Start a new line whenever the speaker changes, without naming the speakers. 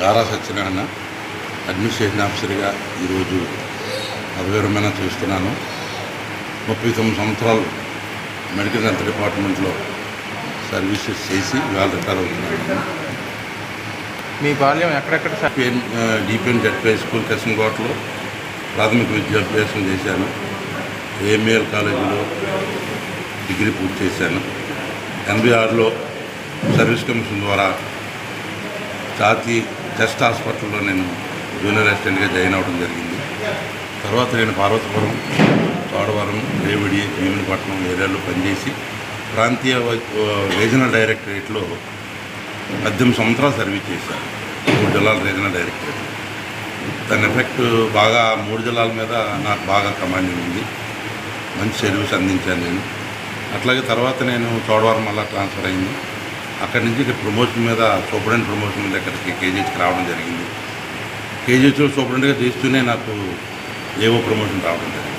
గారా సత్యనారాయణ అడ్మినిస్ట్రేషన్ ఆఫీసర్గా ఈరోజు పదవిరమణ చేస్తున్నాను. ముప్పై తొమ్మిది సంవత్సరాలు మెడికల్ హెల్త్ డిపార్ట్మెంట్లో సర్వీసెస్ చేసి ఇవాళ రిటైర్ అవుతున్నాను.
మీ బాల్యం ఎక్కడెక్కడ
డిపిఎన్ జడ్పీ స్కూల్ కసింకోటలో ప్రాథమిక విద్యాభ్యాసం చేశాను. ఏఎంఏఎల్ కాలేజీలో డిగ్రీ పూర్తి చేశాను. ఎనభై ఆరులో సర్వీస్ కమిషన్ ద్వారా జాతీయ టెస్ట్ హాస్పిటల్లో నేను జూనియర్ అసిస్టెంట్గా జాయిన్ అవ్వడం జరిగింది. తర్వాత నేను పార్వతీపురం చోడవరం రేవిడి భీమునిపట్నం ఏరియాలో పనిచేసి ప్రాంతీయ రీజనల్ డైరెక్టరేట్లో పద్దెనిమిది సంవత్సరాలు సర్వీస్ చేశాను. మూడు జిల్లాల రీజనల్ డైరెక్టరేట్. దాని ఎఫెక్ట్ బాగా మూడు జిల్లాల మీద నాకు బాగా కమాండింగ్ ఉంది. మంచి సర్వీస్ అందించాను నేను. అట్లాగే తర్వాత నేను చోడవరం మళ్ళా ట్రాన్స్ఫర్ అయింది. అక్కడి నుంచి ఇక్కడ ప్రమోషన్ మీద సూపరింట్ ప్రమోషన్ మీద ఇక్కడికి కేజీహెచ్కి రావడం జరిగింది. కేజీహెచ్లో సూపరింట్గా తీస్తూనే నాకు ఏవో ప్రమోషన్ రావడం జరిగింది.